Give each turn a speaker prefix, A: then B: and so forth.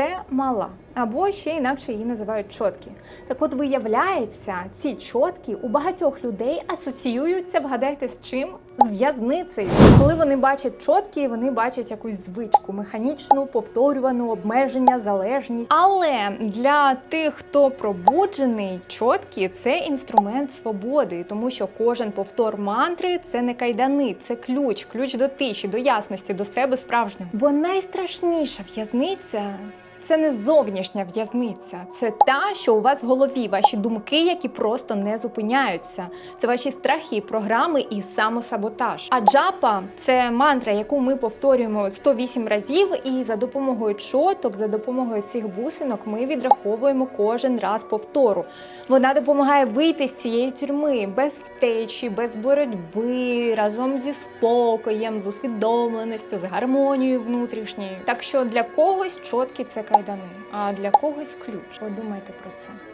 A: це мала, або ще інакше її називають чоткі. Так от виявляється, ці чоткі у багатьох людей асоціюються, вгадайте з чим? З в'язницею. Коли вони бачать чоткі, вони бачать якусь звичку, механічну, повторювану, обмеження, залежність. Але для тих, хто пробуджений, чоткі це інструмент свободи, тому що кожен повтор мантри це не кайдани, це ключ, ключ до тиші, до ясності, до себе справжнього. Бо найстрашніша в'язниця. Це не зовнішня в'язниця, це та, що у вас в голові, ваші думки, які просто не зупиняються. Це ваші страхи, програми і самосаботаж. А джапа це мантра, яку ми повторюємо 108 разів, і за допомогою чоток, за допомогою цих бусинок, ми відраховуємо кожен раз повтору. Вона допомагає вийти з цієї тюрми без втечі, без боротьби, разом зі спокоєм, з усвідомленістю, з гармонією внутрішньою. Так що для когось чотки це кайдани, а для когось ключ. Подумайте про це.